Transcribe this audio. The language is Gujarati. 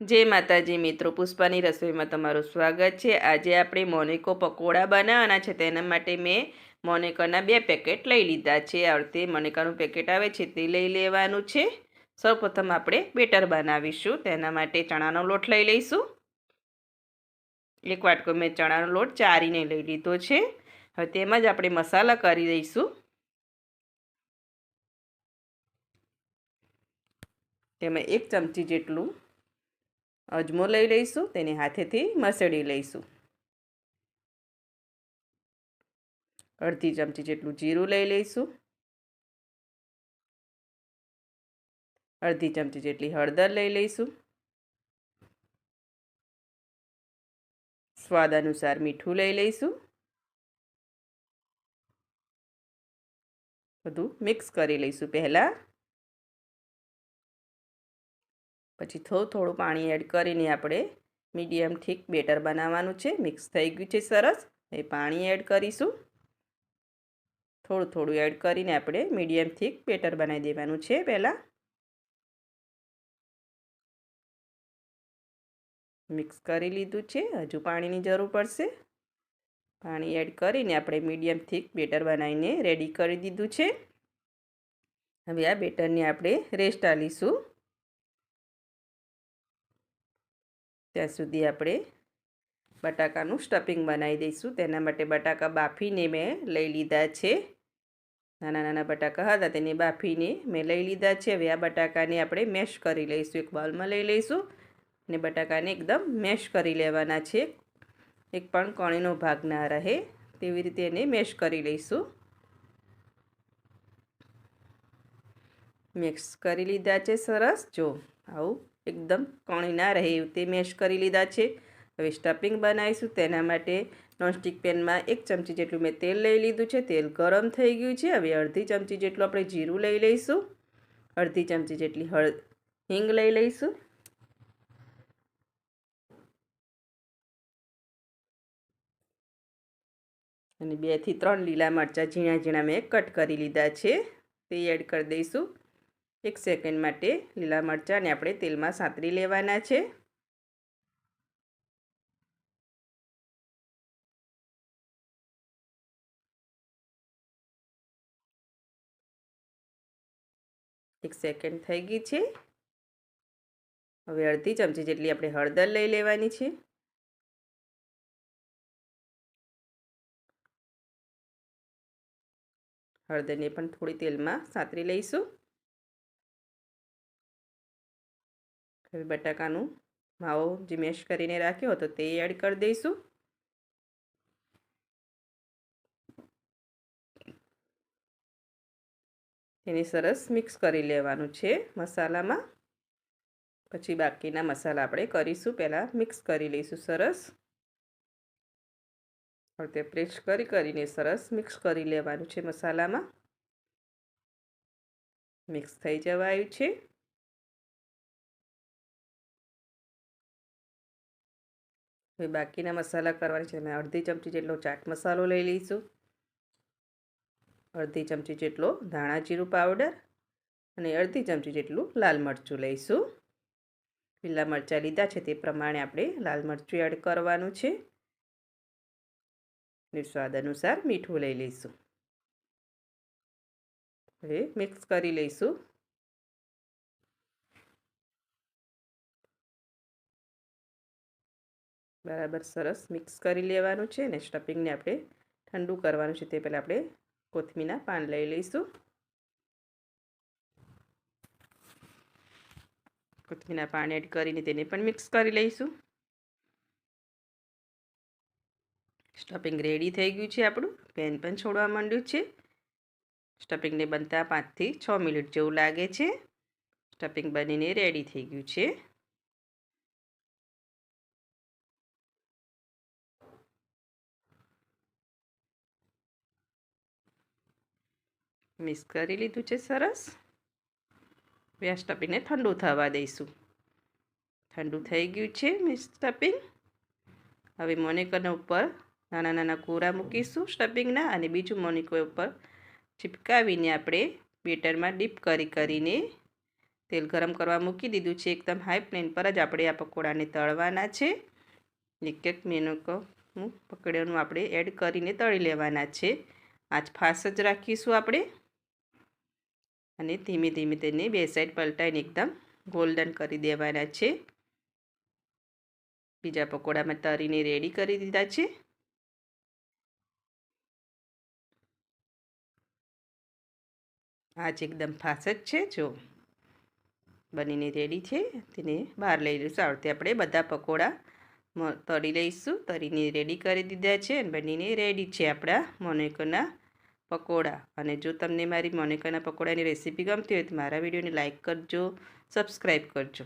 જય માતાજી મિત્રો, પુષ્પાની રસોઈમાં તમારું સ્વાગત છે. આજે આપણે મોનેકો પકોડા બનાવવાના છે, તેના માટે મેં મોનેકાના બે પેકેટ લઈ લીધા છે. આ રીતે મોનેકાનું પેકેટ આવે છે, તે લઈ લેવાનું છે. સૌપ્રથમ આપણે બેટર બનાવીશું, તેના માટે ચણાનો લોટ લઈ લઈશું. એક વાટકો મેં ચણાનો લોટ ચારીને લઈ લીધો છે. હવે તેમાં જ આપણે મસાલા કરી દઈશું. તેમાં એક ચમચી જેટલું અજમો લઈ લઈશું, તેને હાથેથી મસળી લઈશું. અડધી ચમચી જેટલું જીરું લઈ લઈશું. અડધી ચમચી જેટલી હળદર લઈ લઈશું. સ્વાદ અનુસાર મીઠું લઈ લઈશું. બધું મિક્સ કરી લઈશું પહેલાં. પછી થોડું થોડું પાણી એડ કરીને આપણે મીડિયમ ઠીક બેટર બનાવવાનું છે. મિક્સ થઈ ગયું છે સરસ. એ પાણી એડ કરીશું. થોડું થોડું એડ કરીને આપણે મીડિયમ થીક બેટર બનાવી દેવાનું છે પહેલાં. મિક્સ કરી લીધું છે. હજુ પાણીની જરૂર પડશે. પાણી એડ કરીને આપણે મીડિયમ થીક બેટર બનાવીને રેડી કરી દીધું છે. હવે આ બેટરને આપણે રેસ્ટ આલીશું ત્યાં સુધી આપણે બટાકાનું સ્ટફિંગ બનાવી દઈશું. તેના માટે બટાકા બાફીને મેં લઈ લીધા છે. નાના નાના બટાકા હતા તેને બાફીને મેં લઈ લીધા છે. હવે આ બટાકાને આપણે મેશ કરી લઈશું. એક બાઉલમાં લઈ લઈશું અને બટાકાને એકદમ મેશ કરી લેવાના છે. એક પણ કણીનો ભાગ ના રહે. તેવી રીતે એને મેશ કરી લઈશું. મિક્સ કરી લીધા છે સરસ. જો આવું એકદમ કણી ના રહે તે મેશ કરી લીધા છે. હવે સ્ટફિંગ બનાવીશું તેના માટે નોનસ્ટિક પેનમાં એક ચમચી જેટલું મેં તેલ લઈ લીધું છે. તેલ ગરમ થઈ ગયું છે. હવે અડધી ચમચી જેટલું આપણે જીરું લઈ લઈશું. અડધી ચમચી જેટલી હળ હિંગ લઈ લઈશું. અને બેથી ત્રણ લીલા મરચાં ઝીણા ઝીણા મેં કટ કરી લીધા છે. તે એડ કરી દઈશું. એક સેકન્ડ માટે લીલા મરચાંને આપણે તેલમાં સાંતરી લેવાના છે. એક સેકન્ડ થઈ ગઈ છે. હવે અડધી ચમચી જેટલી આપણે હળદર લઈ લેવાની છે. હળદરને પણ થોડી તેલમાં સાંતરી લઈશું. હવે બટાકાનું માવો જે મેશ કરીને રાખ્યો હતો તે એડ કરી દઈશું. એને સરસ મિક્સ કરી લેવાનું છે મસાલામાં. પછી બાકીના મસાલા આપણે કરીશું, પહેલાં મિક્સ કરી લઈશું સરસ. તે પ્રેસ કરી કરીને સરસ મિક્સ કરી લેવાનું છે મસાલામાં. મિક્સ થઈ જવાયું છે. હવે બાકીના મસાલા કરવાની છે. મેં અડધી ચમચી જેટલો ચાટ મસાલો લઈ લઈશું. અડધી ચમચી જેટલો ધાણા જીરું પાવડર અને અડધી ચમચી જેટલું લાલ મરચું લઈશું. લીલા મરચાં લીધા છે તે પ્રમાણે આપણે લાલ મરચું એડ કરવાનું છે. અને સ્વાદ અનુસાર મીઠું લઈ લઈશું. હવે મિક્સ કરી લઈશું. બરાબર સરસ મિક્સ કરી લેવાનું છે ને સ્ટફિંગને આપણે ઠંડુ કરવાનું છે તે પહેલાં આપણે કોથમીના પાન લઈ લઈશું. કોથમીના પાન એડ કરીને તેને પણ મિક્સ કરી લઈશું. સ્ટફિંગ રેડી થઈ ગયું છે આપણું. પેન પણ છોડવા માંડ્યું છે. સ્ટફિંગને બનતા પાંચથી છ મિનિટ જેવું લાગે છે. સ્ટફિંગ બનીને રેડી થઈ ગયું છે. મિક્સ કરી લીધું છે સરસ. વ્યાસ ટપીને ઠંડુ થવા દઈશું. ઠંડુ થઈ ગયું છે મિક્સ સ્ટફિંગ. હવે મોનિકોના ઉપર નાના નાના કોરા મૂકીશું સ્ટફિંગના અને બીજું મોનિકો ઉપર ચિપકાવીને આપણે બેટરમાં ડીપ કરી કરીને તેલ ગરમ કરવા મૂકી દીધું છે. એકદમ હાઈ ફ્લેમ પર જ આપણે આ પકોડાને તળવાના છે. એક એક મિનિટ પકડ્યાનું આપણે એડ કરીને તળી લેવાના છે. આજ ફાસ જ રાખીશું આપણે. અને ધીમે ધીમે તેને બે સાઈડ પલટાઈને એકદમ ગોલ્ડન કરી દેવાના છે. બીજા પકોડામાં તરીને રેડી કરી દીધા છે. આજ એકદમ ફાસ જ છે, જો. બનીને રેડી છે, તેને બહાર લઈ લઈશું આવડતે આપણે બધા પકોડા તળી લઈશું. તરીને રેડી કરી દીધા છે અને બનીને રેડી છે આપણા મોનેકોના પકોડા. અને જો તમને મારી મોનેકાના પકોડાની રેસીપી ગમતી હોય તો મારા વિડીયોને લાઇક કરજો, સબસ્ક્રાઈબ કરજો.